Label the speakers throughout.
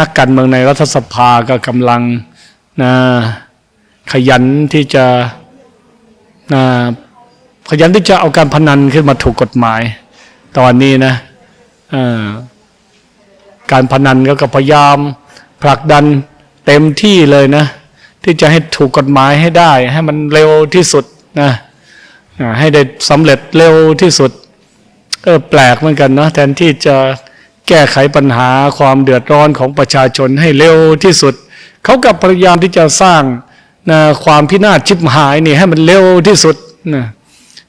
Speaker 1: นักการเมืองในรัฐสภาก็กำลังนะขยันที่จะนะขยันที่จะเอาการพนันขึ้นมาถูกกฎหมาย ตอนนี้นะการพนันก็พยายามผลักดันเต็มที่เลยนะ ที่จะให้ถูกกฎหมายให้ได้ ให้มันเร็วที่สุดนะให้ได้สำเร็จเร็วที่สุดเออแปลกเหมือนกันเนาะแทนที่จะ แก้ไขปัญหาความเดือดร้อนของประชาชนให้เร็วที่สุด เขากับพยายามที่จะสร้างนะความพินาศชิบหายนี่ให้มันเร็วที่สุดนะ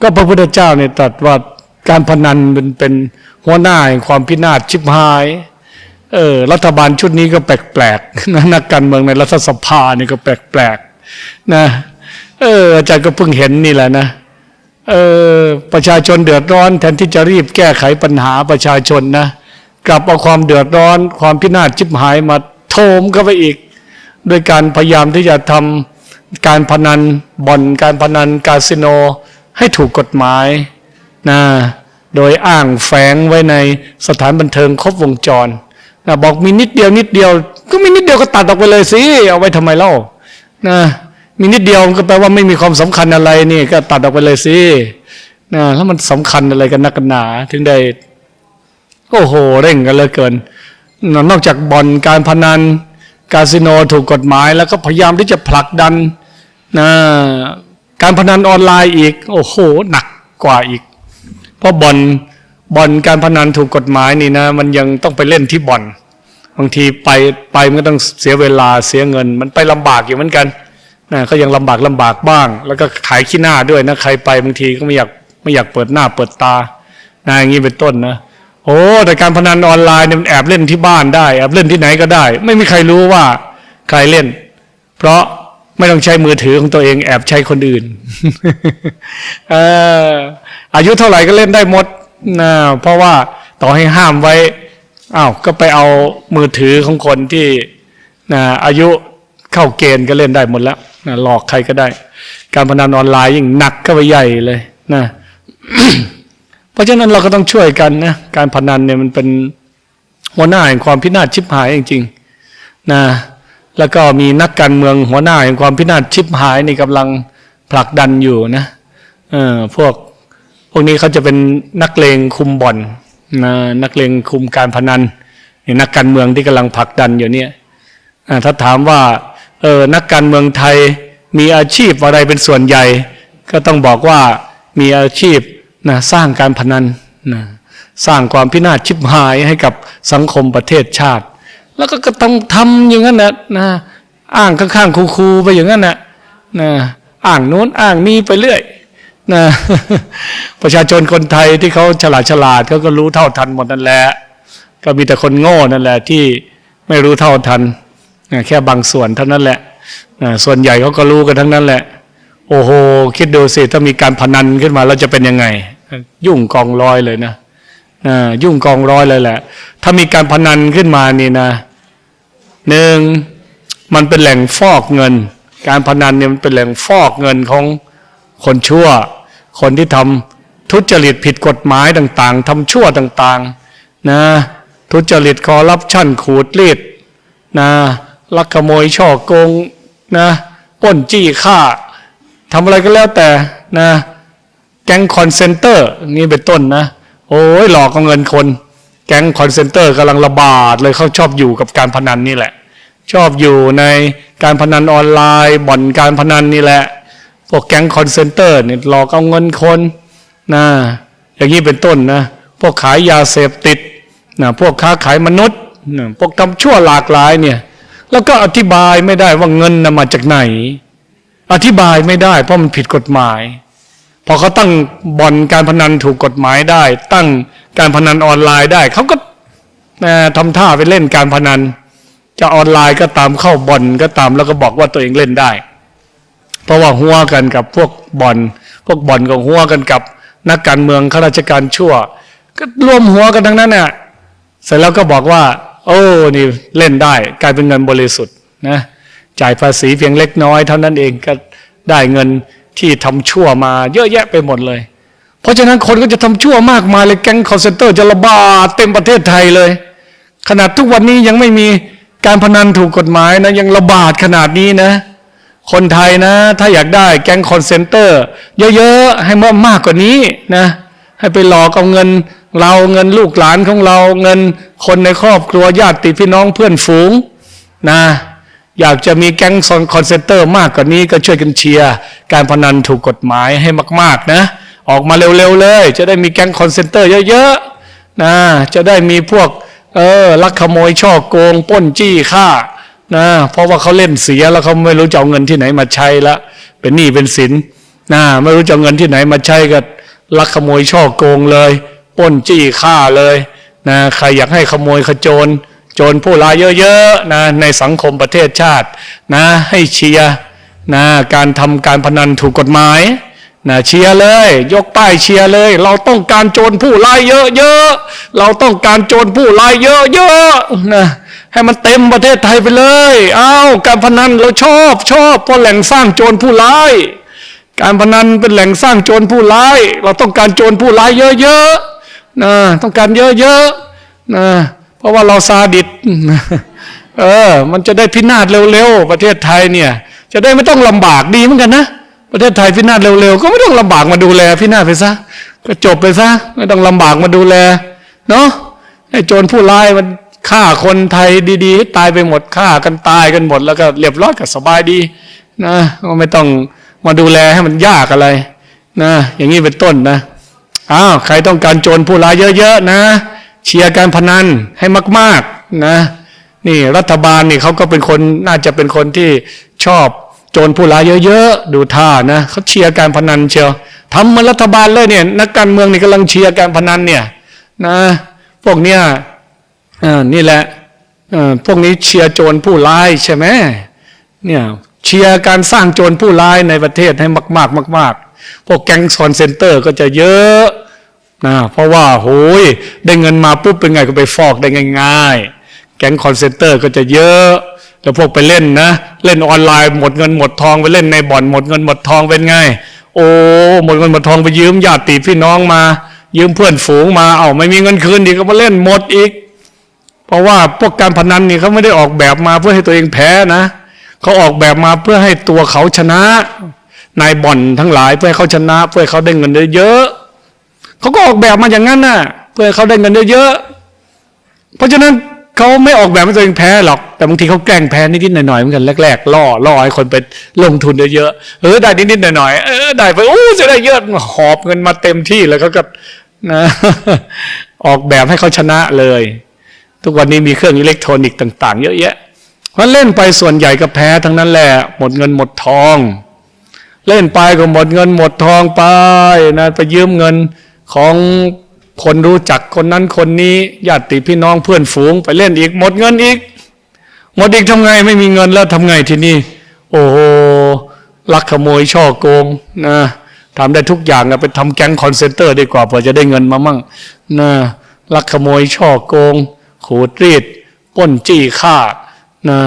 Speaker 1: ก็พระพุทธเจ้าเนี่ยตรัสว่าการพนันเป็นเป็นหัวหน้าแห่งความพินาศชิบหายเออรัฐบาลชุดนี้ก็แปลกๆนะนักการเมืองในรัฐสภานี่ก็แปลกๆนะเอออาจารย์ก็เพิ่งเห็นนี่แหละนะเออประชาชนเดือดร้อนแทนที่จะรีบแก้ไขปัญหาประชาชนนะ กลับเอาความเดือดร้อน ความพินาศชิบหายมาโถมเข้าไปอีกโดยการพยายามที่จะทำการพนันบ่อนการพนันคาสิโนให้ถูกกฎหมายนะโดยอ้างแฝงไว้ในสถานบันเทิงครบวงจรนะบอกมีนิดเดียวนิดเดียว ก็มีนิดเดียวก็ตัดออกไปเลยสิเอาไว้ทำไมเล่านะมีนิดเดียวก็แปลว่าไม่มีความสำคัญอะไรนี่ก็ตัดออกไปเลยสินะแล้วมันสำคัญอะไรกันนักกันหนา ถึงได้ โอ้โหเร่งกันเหลยเกิน นอกจากบ่อนการพนันคาสิโนถูกกฎหมายแล้วก็พยายามที่จะผลักดันนะการพนันออนไลน์อีก โอ้โหหนักกว่าอีก เพราะบ่อนบ่อนการพนันถูกกฎหมายนี่นะ มันยังต้องไปเล่นที่บ่อน บางทีไปไปมันก็ต้องเสียเวลาเสียเงิน มันไปลำบากอยู่เหมือนกันนะก็ยังลำบากลำบากบ้าง แล้วก็ขายขี้หน้าด้วยนะใครไปบางทีก็ไม่อยากไม่อยากเปิดหน้าเปิดตานะอย่างนี้เป็นต้นนะ โอ้แต่การพนันออนไลน์เนี่ยมันแอบเล่นที่บ้านได้แอบเล่นที่ไหนก็ได้ ไม่มีใครรู้ว่าใครเล่น เพราะไม่ต้องใช้มือถือของตัวเอง แอบใช้คนอื่นเอออายุเท่าไหร่ก็เล่นได้หมดนะเพราะว่าต่อให้ห้ามไว้อ้าวก็ไปเอามือถือของคนที่นะอายุเข้าเกณฑ์ก็เล่นได้หมดแล้วนะหลอกใครก็ได้ การพนันออนไลน์ยิ่งหนักก็ไปใหญ่เลยนะ ราะฉะนั้นเราก็ต้องช่วยกันนะการพนันเนี่ยมันเป็นหัวหน้าแห่งความพินาศชิบหายจริงๆนะแล้วก็มีนักการเมืองหัวหน้าแห่งความพินาศชิบหายนี่กำลังผลักดันอยู่นะเออพวกพวกนี้เขาจะเป็นนักเลงคุมบ่อนนะนักเลงคุมการพนันนี่นักการเมืองที่กำลังผลักดันอยู่เนี่ยอ่าถ้าถามว่าเออนักการเมืองไทยมีอาชีพอะไรเป็นส่วนใหญ่ ก็ต้องบอกว่ามีอาชีพ นะสร้างการพนันนะสร้างความพินาศชิบหายให้กับสังคมประเทศชาติ แล้วก็ก็ต้องทำอย่างนั้นนะนะอ้างข้างๆคูๆไปอย่างนั้นนะนะอ้างโน้นอ้างนี้ไปเรื่อยนะประชาชนคนไทยที่เขาฉลาดฉลาดเขาก็รู้เท่าทันหมดนั่นแหละ ก็มีแต่คนโง่นั่นแหละที่ไม่รู้เท่าทันนะแค่บางส่วนเท่านั้นแหละนะส่วนใหญ่เขาก็รู้กันทั้งนั้นแหละ โอ้โห คิดดูสิ ถ้ามีการพนันขึ้นมาแล้วจะเป็นยังไง ยุ่งกองร้อยเลยนะยุ่งกองร้อยเลยแหละ ถ้ามีการพนันขึ้นมานี่นะหนึ่งมันเป็นแหล่งฟอกเงิน การพนันเนี่ยมันเป็นแหล่งฟอกเงินของคนชั่ว คนที่ทำทุจริตผิดกฎหมายต่าง ๆทำชั่วต่างๆนะทุจริตคอร์รัปชันขูดรีดนะลักขโมยช่อโกงนะป้นจี้ฆ่าทำอะไรก็แล้วแต่นะ แก๊งคอนเซนเตอร์นี่เป็นต้นนะ โอ้ยหลอกเอาเงินคน แก๊งคอนเซนเตอร์กำลังระบาดเลยเขาชอบอยู่กับการพนันนี่แหละ ชอบอยู่ในการพนันออนไลน์บ่อนการพนันนี่แหละ พวกแก๊งคอนเซนเตอร์เนี่ยหลอกเอาเงินคนนะอย่างนี้เป็นต้นนะพวกขายยาเสพติดนะพวกค้าขายมนุษย์นะพวกทำชั่วหลากหลายเนี่ยแล้วก็อธิบายไม่ได้ว่าเงินนะมาจากไหน อธิบายไม่ได้เพราะมันผิดกฎหมาย พอเขาตั้งบ่อนการพนันถูกกฎหมายได้ ตั้งการพนันออนไลน์ได้เขาก็เอ่อทำท่าไปเล่นการพนัน จะออนไลน์ก็ตามเข้าบ่อนก็ตามแล้วก็บอกว่าตัวเองเล่นได้ เพราะว่าหัวกันกับพวกบ่อน พวกบ่อนก็หัวกันกับนักการเมืองข้าราชการชั่ว ก็รวมหัวกันทั้งนั้นน่ะเสร็จแล้วก็บอกว่า โอ้นี่เล่นได้ กลายเป็นเงินบริสุทธิ์นะจ่ายภาษีเพียงเล็กน้อยเท่านั้นเองก็ได้เงิน ที่ทำชั่วมาเยอะแยะไปหมดเลย เพราะฉะนั้นคนก็จะทำชั่วมากมายเลยแก๊งคอร์เซนเตอร์จะระบาดเต็มประเทศไทยเลย ขนาดทุกวันนี้ยังไม่มีการพนันถูกกฎหมายนะยังระบาดขนาดนี้นะ คนไทยนะ ถ้าอยากได้แก๊งคอนเซนเตอร์ เยอะๆ ให้มากมากกว่านี้นะ ให้ไปหลอกเอาเงินเราเงินลูกหลานของเราเงินคนในครอบครัวญาติพี่น้องเพื่อนฝูงนะ อยากจะมีแก๊งซอนคอนเซนเตอร์มากกว่านี้ก็ช่วยกันเชียร์การพนันถูกกฎหมายให้มาก ๆ นะ ออกมาเร็ว ๆ เลย จะได้มีแก๊งคอนเซนเตอร์เยอะๆนะจะได้มีพวกเออลักขโมยช่อโกงป้นจี้ฆ่านะเพราะว่าเขาเล่นเสียแล้วเขาไม่รู้จะเอาเงินที่ไหนมาใช้ละเป็นหนี้เป็นสินนะไม่รู้จะเอาเงินที่ไหนมาใช้ก็ลักขโมยช่อโกงเลยป้นจี้ฆ่าเลยนะใครอยากให้ขโมยขโจร จรผู้ร้ายเยอะๆนะในสังคมประเทศชาตินะให้เชียร์นะการทำการพนันถูกกฎหมายนะเชียร์เลย ยกป้ายเชียร์เลย เราต้องการโจรผู้ร้ายเยอะๆเราต้องการโจรผู้ร้ายเยอะๆนะให้มันเต็มประเทศไทยไปเลยอ้าวการพนันเราชอบชอบเพราะแหล่งสร้างโจรผู้ร้ายการพนันเป็นแหล่งสร้างโจรผู้ร้าย เราต้องการโจรผู้ร้ายเยอะๆนะต้องการเยอะๆนะ เพราะว่าเราซาดิสเออ มันจะได้พินาศเร็วๆประเทศไทยเนี่ย จะได้ไม่ต้องลำบากดีเหมือนกันนะประเทศไทยพินาศเร็วๆก็ไม่ต้องลำบากมาดูแลพินาศไปซะก็จบไปซะไม่ต้องลำบากมาดูแล เนาะไอ้โจรผู้ร้ายมันฆ่าคนไทยดีๆให้ตายไปหมดฆ่ากันตายกันหมดแล้วก็เรียบร้อยก็สบายดีนะก็ไม่ต้องมาดูแลให้มันยากอะไรนะอย่างนี้เป็นต้นนะอ้าวใครต้องการโจรผู้ร้ายเยอะๆนะ เชียร์การพนันให้มาก ๆนะนี่รัฐบาลนี่เขาก็เป็นคนน่าจะเป็นคนที่ชอบโจรผู้ร้ายเยอะๆดูท่านะเขาเชียร์การพนันเชียวทำมารัฐบาลเลยเนี่ยนักการเมืองนี่กำลังเชียร์การพนันเนี่ยนะพวกเนี้ยอ่านี่แหละอ่อพวกนี้เชียร์โจรผู้ร้ายใช่ไหมเนี่ยเชียร์การสร้างโจรผู้ร้ายในประเทศให้มาก ๆ มาก ๆ พวกแก๊งคอนเซนเตอร์ก็จะเยอะ นะเพราะว่าโหยได้เงินมาปุ๊บเป็นไงก็ไปฟอกได้ง่าย ๆ แก๊งคอนเซนเตอร์ก็จะเยอะ แล้วพวกไปเล่นนะ เล่นออนไลน์หมดเงินหมดทองไปเล่นในบ่อนหมดเงินหมดทองเป็นไง โอ้หมดเงินหมดทองไปยืมญาติพี่น้องมา ยืมเพื่อนฝูงมาเอาไม่มีเงินคืนดีก็มาเล่นหมดอีก เพราะว่าพวกการพนันนี่เขาไม่ได้ออกแบบมาเพื่อให้ตัวเองแพ้นะเขาออกแบบมาเพื่อให้ตัวเขาชนะนายบ่อนทั้งหลายเพื่อให้เขาชนะ เพื่อให้เขาได้เงินเยอะ เขาก็ออกแบบมาอย่างนั้นน่ะเพื่อเขาได้เงินเยอะๆเพราะฉะนั้นเขาไม่ออกแบบให้ตัวเองแพ้หรอก แต่บางทีเขาแกล้งแพ้นิดๆหน่อยๆเหมือนกันแรกๆล่อล่อให้คนไปลงทุนเยอะๆเออได้นิดๆหน่อยๆเออได้ไปโอ้จะได้เยอะหอบเงินมาเต็มที่แล้วเขาก็นะออกแบบให้เขาชนะเลย ทุกวันนี้มีเครื่องอิเล็กทรอนิกส์ต่าง ๆ เยอะแยะเพราะเล่นไปส่วนใหญ่ก็แพ้ทั้งนั้นแหละหมดเงินหมดทอง เล่นไปก็หมดเงินหมดทองไปนะไปยืมเงิน ของคนรู้จักคนนั้นคนนี้ญาติพี่น้องเพื่อนฝูง ไปเล่นอีกหมดเงินอีก หมดอีกทำไงไม่มีเงินแล้วทำไงทีนี้โอ้โหลักขโมยช่อโกงนะทำได้ทุกอย่างอะไปทำแก๊งคอนเซนเตอร์ดีกว่าเพื่อจะได้เงินมามั่งนะลักขโมยช่อโกง ขูดรีดป้นจี้ฆ่านะ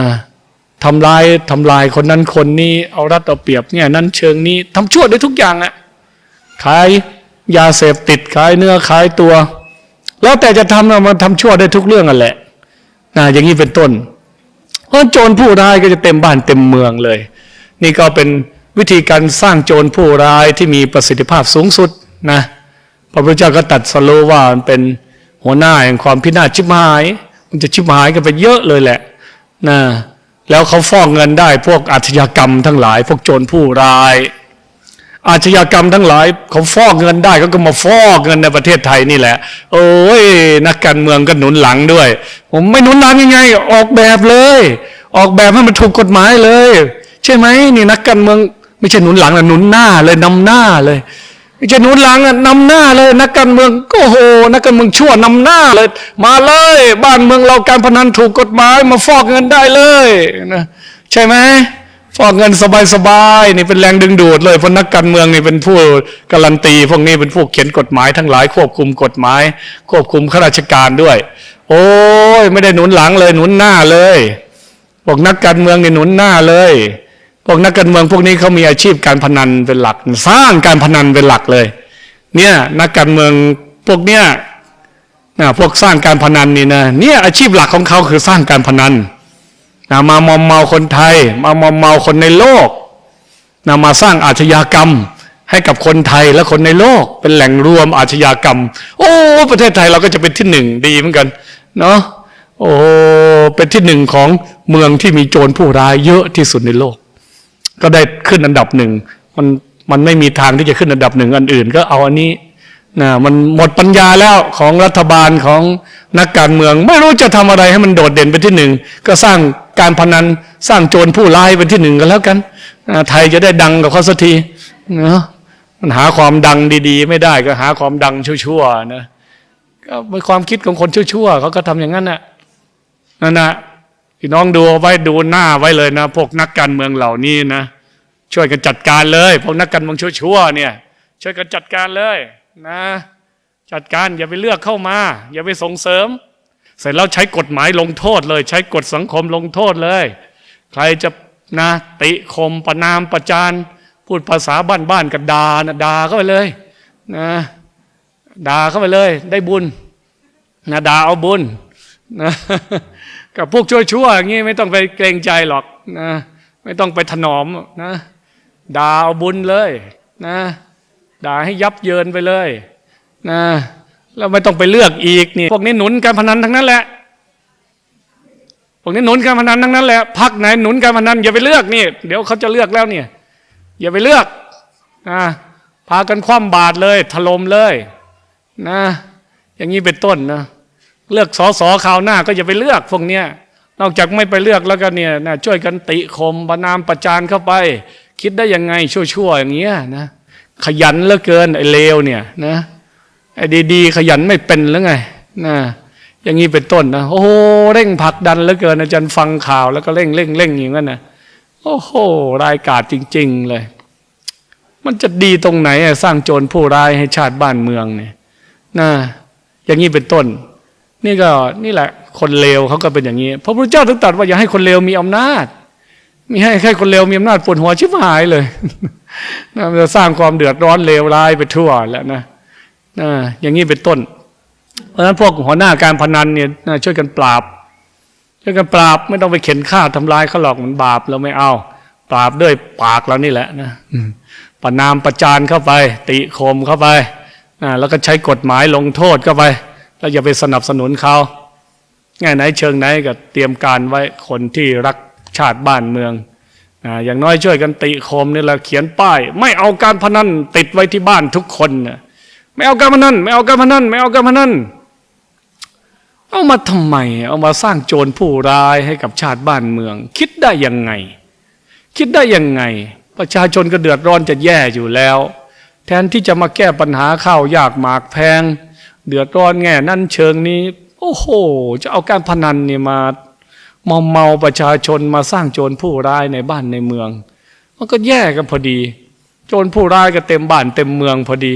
Speaker 1: ทำลายทำลายคนนั้นคนนี้เอารัดเอาเปรียบเนี่ยนั้นเชิงนี้ทำชั่วได้ทุกอย่างอะขาย ยาเสพติดขายเนื้อขายตัว แล้วแต่จะทำนะมันทำชั่วได้ทุกเรื่องอะแหละนะอย่างนี้เป็นต้น เพราะโจรผู้ร้ายก็จะเต็มบ้านเต็มเมืองเลย นี่ก็เป็นวิธีการสร้างโจรผู้ร้ายที่มีประสิทธิภาพสูงสุดนะพระพุทธเจ้าก็ตัดสโลว่ามันเป็นหัวหน้าแห่งความพินาศชิบหาย มันจะชิบหายกันไปเยอะเลยแหละนะแล้วเขาฟอกเงินได้พวกอาชญากรรมทั้งหลาย พวกโจรผู้ร้าย อาชญากรรมทั้งหลายเขาฟอกเงินได้เขาก็มาฟอกเงินในประเทศไทยนี่แหละ โอ้ยนักการเมืองก็หนุนหลังด้วย ผมไม่หนุนหลังยังไง ออกแบบเลย ออกแบบให้มันถูกกฎหมายเลย ใช่ไหมนี่นักการเมือง ไม่ใช่หนุนหลังนะหนุนหน้าเลยนำหน้าเลยไม่ใช่หนุนหลังอะนำหน้าเลย นักการเมืองก็โห นักการเมืองชั่วนำหน้าเลย มาเลย บ้านเมืองเราการพนันถูกกฎหมาย มาฟอกเงินได้เลยนะใช่ไหม อกเงินสบายๆนี่เป็นแรงดึงดูดเลยเพราะนักการเมืองนี่เป็นผู้การันตี พวกนี้เป็นผู้เขียนกฎหมายทั้งหลายควบคุมกฎหมาย ควบคุมข้าราชการด้วย โอ้ยไม่ได้หนุนหลังเลยหนุนหน้าเลยพวกนักการเมืองนี่หนุนหน้าเลยพวกนักการเมืองพวกนี้เขามีอาชีพการพนันเป็นหลัก สร้างการพนันเป็นหลักเลย เนี่ยนักการเมืองพวกเนี้ยนะพวกสร้างการพนันนี่นะเนี่ยอาชีพหลักของเขาคือสร้างการพนัน นะมามอมเมาคนไทย มามอมเมาคนในโลกนะมาสร้างอาชญากรรมให้กับคนไทยและคนในโลก เป็นแหล่งรวมอาชญากรรม โอ้ประเทศไทยเราก็จะเป็นที่หนึ่งดีเหมือนกันเนาะโอ้เป็นที่หนึ่งของเมืองที่มีโจรผู้ร้ายเยอะที่สุดในโลก ก็ได้ขึ้นอันดับหนึ่งมันมันไม่มีทางที่จะขึ้นอันดับหนึ่งอันอื่น ก็เอาอันนี้นะมันหมดปัญญาแล้วของรัฐบาลของนักการเมือง ไม่รู้จะทำอะไรให้มันโดดเด่นเป็นที่หนึ่งก็สร้าง การพนันสร้างโจรผู้ร้ายเป็นที่หนึ่งกันแล้วกันไทยจะได้ดังกับเขาสักทีเนาะมันหาความดังดี ๆ ไม่ได้ก็หาความดังชั่วๆนะก็เป็นความคิดของคนชั่วๆเขาก็ทำอย่างนั้นน่ะนั่นนะพี่น้องดูไว้ดูหน้าไว้เลยนะ พวกนักการเมืองเหล่านี้นะช่วยกันจัดการเลย พวกนักการเมืองชั่วๆเนี่ย ช่วยกันจัดการเลยนะ จัดการอย่าไปเลือกเข้ามา อย่าไปส่งเสริม เสร็จแล้วใช้กฎหมายลงโทษเลย ใช้กฎสังคมลงโทษเลย ใครจะนะติคมประนามประจานพูดภาษาบ้านๆกับดานะด่าเข้าไปเลยนะด่าเข้าไปเลย ได้บุญนะด่าเอาบุญนะกับพวกชั่วๆอย่างนี้ไม่ต้องไปเกรงใจหรอกนะไม่ต้องไปถนอมนะด่าเอาบุญเลยนะด่าให้ยับเยินไปเลยนะ แล้วไม่ต้องไปเลือกอีกนี่พวกนี้หนุนการพนันทั้งนั้นแหละพวกนี้หนุนการพนันทั้งนั้นแหละพักไหนหนุนการพนันอย่าไปเลือกนี่ เดี๋ยวเขาจะเลือกแล้วเนี่ย อย่าไปเลือกนะพากันคว่ำบาตรเลย ถล่มเลยนะ อย่างนี้เป็นต้นนะเลือกสอสอคราวหน้าก็อย่าไปเลือกพวกเนี้ยนอกจากไม่ไปเลือกแล้วก็เนี่ยนะช่วยกันติคมประนามประจานเข้าไป คิดได้ยังไงชั่วๆอย่างเงี้ยนะขยันเหลือเกินไอ้เลวเนี่ยนะ ไอ้ดีๆขยันไม่เป็นหรือไงนะอย่างนี้เป็นต้นนะโอ้โหเร่งผลักดันเหลือเกินอาจารย์ฟังข่าวแล้วก็เร่งเร่งเร่งอย่างนั้นนะโอ้โหรายกาจจริง ๆ เลย มันจะดีตรงไหนอะสร้างโจรผู้ร้ายให้ชาติบ้านเมืองเนี่ยนะอย่างนี้เป็นต้น นี่ก็นี่แหละ คนเลวเขาก็เป็นอย่างนี้พระพุทธเจ้าถึงตรัสว่าอย่าให้คนเลวมีอำนาจมีให้แค่คนเลวมีอำนาจปวดหัวชิบหายเลยนะจะสร้างความเดือดร้อนเลวร้ายไปทั่วแล้วนะนะ อย่างนี้เป็นต้น เพราะฉะนั้นพวกหัวหน้าการพนันเนี่ยนะช่วยกันปราบ ช่วยกันปราบไม่ต้องไปเข็นฆ่าทำลายเขาหรอกมันบาปเราไม่เอา ปราบด้วยปากเรานี่แหละนะอืมประนามประจานเข้าไป ติโคมเข้าไปนะแล้วก็ใช้กฎหมายลงโทษเข้าไป แล้วอย่าไปสนับสนุนเขาง่ายไหนเชิงไหนก็เตรียมการไว้คนที่รักชาติบ้านเมืองนะอย่างน้อยช่วยกันติโคมนี่แหละเขียนป้าย ไม่เอาการพนันติดไว้ที่บ้านทุกคนนะ ไม่เอาการพนันไม่เอาการพนันไม่เอาการพนันเอามาทำไม เอามาสร้างโจรผู้ร้ายให้กับชาติบ้านเมือง คิดได้ยังไง คิดได้ยังไง ประชาชนก็เดือดร้อนจะแย่อยู่แล้ว แทนที่จะมาแก้ปัญหาข้าวยากหมากแพง เดือดร้อนแง่นั่นเชิงนี้ โอ้โห จะเอาการพนันเนี่ยมาเมาเมาประชาชนมาสร้างโจรผู้ร้ายในบ้านในเมือง มันก็แย่กันพอดี โจรผู้ร้ายก็เต็มบ้านเต็มเมืองพอดี